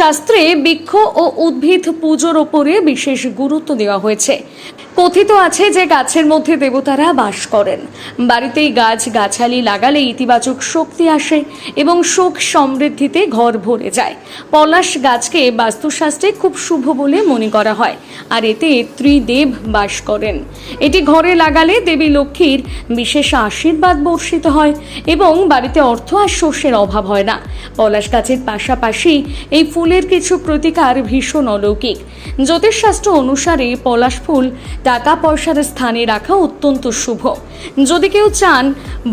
শাস্ত্রে বৃক্ষ ও উদ্ভিদ পুজোর ওপরে বিশেষ গুরুত্ব দেওয়া হয়েছে। কথিত আছে যে গাছের মধ্যে দেবতারা বাস করেন। বাড়িতেই গাছ গাছালি লাগালে ইতিবাচক শক্তি আসে এবং সুখ সমৃদ্ধিতে ঘর ভরে যায়। পলাশ গাছকে বাস্তুশাস্ত্রে খুব শুভ বলে মনে করা হয়, আর এতে ত্রিদেব বাস করেন। এটি ঘরে লাগালে দেবী লক্ষ্মীর বিশেষ আশীর্বাদ বর্ষিত হয় এবং বাড়িতে অর্থ আর শস্যের অভাব হয় না। পলাশ গাছের পাশাপাশি এই ফুলের কিছু প্রতিকার ভীষণ অলৌকিক। জ্যোতিষশাস্ত্র অনুসারে পলাশ ফুল টাকা পয়সার স্থানে রাখা অত্যন্ত শুভ। যদি কেউ চান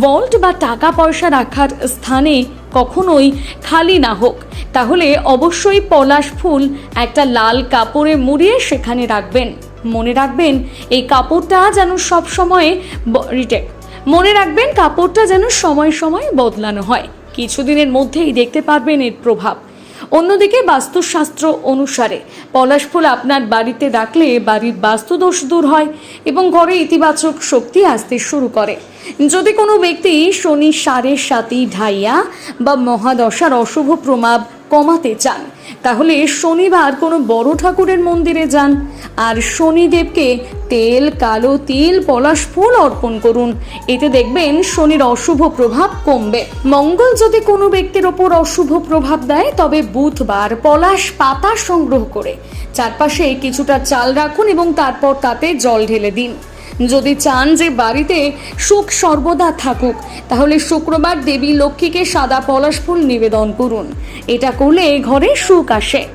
ভল্ট বা টাকা পয়সা রাখার স্থানে কখনোই খালি না হোক, তাহলে অবশ্যই পলাশ ফুল একটা লাল কাপড়ে মুড়িয়ে সেখানে রাখবেন। মনে রাখবেন, এই কাপড়টা যেন সব সময় রিটেক মনে রাখবেন, কাপড়টা যেন সময় সময় বদলানো হয়। কিছুদিনের মধ্যেই দেখতে পারবেন এর প্রভাব। অন্যদিকে বাস্তুশাস্ত্র অনুসারে পলাশ ফুল আপনার বাড়িতে রাখলে বাড়ির বাস্তুদোষ দূর হয় এবং ঘরে ইতিবাচক শক্তি আসতে শুরু করে। যদি কোনো ব্যক্তি শনি সারের সাথে ঢাইয়া বা মহাদশার অশুভ প্রভাব কমাতে চান, তাহলে শনিবার কোনো বড় ঠাকুরের মন্দিরে যান আর শনিদেবকে তেল, কালো তিল, পলাশ ফুল অর্পণ করুন। এতে দেখবেন শনির অশুভ প্রভাব কমবে। মঙ্গল যদি কোনো ব্যক্তির ওপর অশুভ প্রভাব দেয়, তবে বুধবার পলাশ পাতা সংগ্রহ করে চারপাশে কিছুটা চাল রাখুন এবং তারপর তাতে জল ঢেলে দিন। যদি চান যে বাড়িতে সুখ সর্বদা থাকুক, তাহলে শুক্রবার দেবী লক্ষ্মীকে সাদা পলাশ ফুল নিবেদন করুন। এটা করলে ঘরে সুখ আসে।